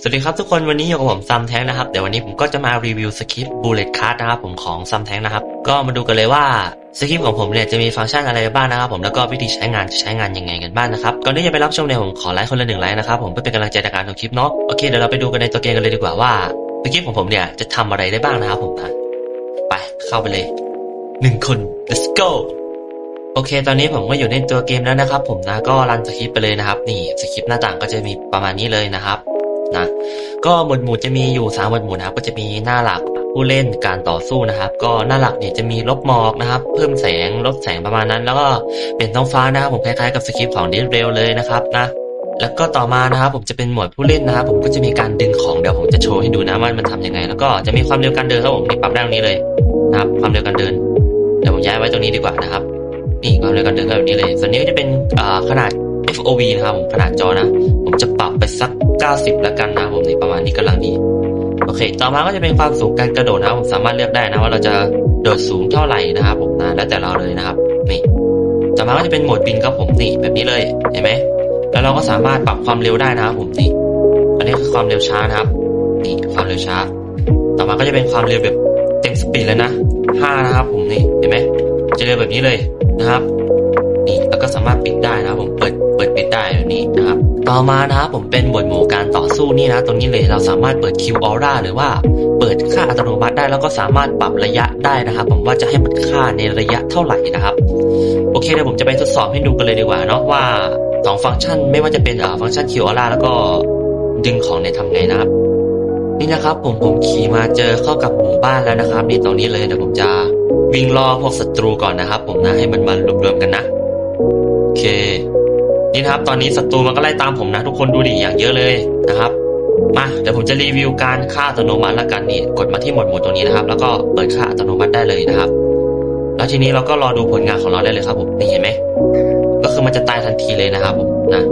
สวัสดีครับทุกคนวันนี้อยู่กับผมซัมแทงนะครับเดี๋ยววันนี้ผมก็จะมารีวิวสคริปต์บูเลตคันะครับผมของซัมแทงนะครับก็มาดูกันเลยว่าสคริปต์ของผมเนี่ยจะมีฟังก์ชันอะไรบ้างนะครับผมแล้วก็วิธีใช้งานจะใช้งานยังไงกันบ้างนะครับก่อนที่จะไปรับชมเนี่ยผมขอไลค์คนละหนึ่งไลค์นะครับผมเพื่อเป็นกำลังใจในการทำคลิปเนาะโอเคเดี๋ยวเราไปดูกันในตัวเกมกันเลยดีกว่าว่าสคริปต์ของผมเนี่ยจะทำอะไรได้บ้างนะครับผมนะไปเข้าไปเลยหนึ่งคน let's go โอเค ตอนนี้ผมก็อยู่ในตัวเกมแล้วนะครับ ผมนะก็รันสคริปต์ไปเลยนะครับ นี่สคริปต์หน้าต่างก็จะมีประมาณนี้เลยนะครับ นะก็หมวดหมู่จะมีอยู่3หมวดหมู่นะครับก็จะมีหน้าหลักผู้เล่นการต่อสู้นะครับ ก็หน้าหลักเนี่ยจะมีลบหมอกนะครับ เพิ่มแสงลดแสงประมาณนั้น แล้วก็เปลี่ยนท้องฟ้านะครับผมคล้ายๆกับสคริปต์ของ Dead Rail เลยนะครับนะแล้วก็ต่อมานะครับผมจะเป็นหมวดผู้เล่นนะครับ ผมก็จะมีการดึงของเดี๋ยวผมจะโชว์ให้ดูนะว่ามันทำยังไง แล้วก็จะมีความเร็วการเดินครับผมนี่ปรับได้ตรงนี้เลยนะครับความเร็วการเดินเดี๋ยวผมย้ายไว้ตรงนี้ดีกว่านะครับนี่ความเร็วการเดินก็แบบนี้เลย ส่วนนี้ก็จะเป็นขนาด FOV นะครับผมขนาดจอนะ ผมจะปรับไปสัก 90 แล้วกันนะผมในประมาณนี้กำลังดี โอเค ต่อมาก็จะเป็นความสูงการกระโดดนะผมสามารถเลือกได้นะว่าเราจะโดดสูงเท่าไหร่นะครับผมนะแล้วแต่เราเลยนะครับนี่ต่อมาก็จะเป็นโหมดบินครับผมนี่แบบนี้เลยเห็นไหมแล้วเราก็สามารถปรับความเร็วได้นะครับผมนี่อันนี้คือความเร็วช้านะครับนี่ความเร็วช้า ต่อมาก็จะเป็นความเร็วแบบเต็มสปีดเลยนะ5นะครับผมนี่เห็นไหมจะเร็วแบบนี้เลยนะครับนี่แล้วก็สามารถปิดได้นะครับผม ต่อมานะครับผมเป็นหมวดหมู่การต่อสู้นี่นะตรงนี้เลยเราสามารถเปิดคิวออร่าหรือว่าเปิดค่าอัตโนมัติได้แล้วก็สามารถปรับระยะได้นะครับ ผมว่าจะให้มันค่าในระยะเท่าไหร่นะครับ โอเคเดี๋ยวผมจะไปทดสอบให้ดูกันเลยดีกว่าเนาะว่าสองฟังก์ชันไม่ว่าจะเป็นอ่าฟังก์ชันคิวออร่าแล้วก็ดึงของในยทำไงนะครับนี่นะครับผมผมขี่มาเจอเข้ากับหมู่บ้านแล้วนะครับ นี่ตรงนี้เลยเดี๋ยวผมจะวิ่งล่อพวกศัตรูก่อนนะครับ ผมนะให้มันมารวมๆกันนะโอเค นี่นะครับ ตอนนี้ศัตรูมันก็ไล่ตามผมนะ ทุกคนดูดิอย่างเยอะเลยนะครับ มาเดี๋ยวผมจะรีวิวการฆ่าอัตโนมัติละกันนี่กดมาที่หมวดหมู่ตรงนี้นะครับ แล้วก็เปิดฆ่าอัตโนมัติได้เลยนะครับ แล้วทีนี้เราก็รอดูผลงานของเราได้เลยครับผมนี่เห็นไหมก็คือมันจะตายทันทีเลยนะครับผมนะ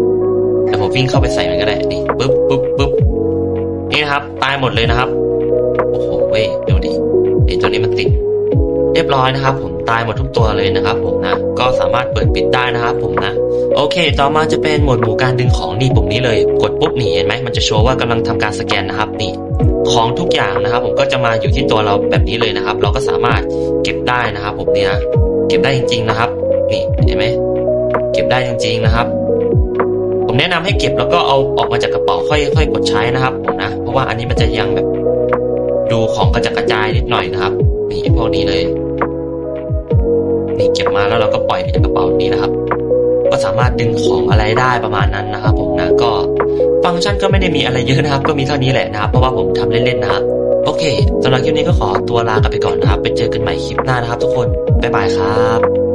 เดี๋ยวผมวิ่งเข้าไปใส่มันก็ได้นี่ปึ๊บปึ๊บปึ๊บนี่นะครับ ตายหมดเลยนะครับโอ้โหเว้ยดูดิไอ้ตัวนี้มันติด เรียบร้อยนะครับ ผมตายหมดทุกตัวเลยนะครับ ผมนะก็สามารถเปิดปิดได้นะครับ ผมนะ โอเค ต่อมาจะเป็นหมวดหมู่การดึงของนี่ปุ่มนี้เลย กดปุ๊บนี่เห็นไหมมันจะโชว์ว่ากำลังทำการสแกนนะครับนี่ของทุกอย่างนะครับ ผมก็จะมาอยู่ที่ตัวเราแบบนี้เลยนะครับ เราก็สามารถเก็บได้นะครับ ผมเนี่ยนะเก็บได้จริง ๆนะครับ นี่เห็นไหมเก็บได้จริง ๆนะครับผมแนะนำให้เก็บแล้วก็เอาออกมาจากกระเป๋าค่อยค่อยกดใช้นะครับผมนะ เพราะว่าอันนี้มันจะยังแบบ ดูของกระจัดกระจายนิดหน่อยนะครับ นี่พวกนี้เลย นี้เก็บมาแล้วเราก็ปล่อยในกระเป๋านี้นะครับ ก็สามารถดึงของอะไรได้ประมาณนั้นนะครับ ผมนะก็ฟังก์ชันก็ไม่ได้มีอะไรเยอะนะครับ ก็มีเท่านี้แหละนะครับ เพราะว่าผมทำเล่นๆนะครับโอเคสำหรับคลิปนี้ก็ขอตัวลากันไปก่อนนะครับ ไปเจอกันใหม่คลิปหน้านะครับ ทุกคน บ๊ายบายครับ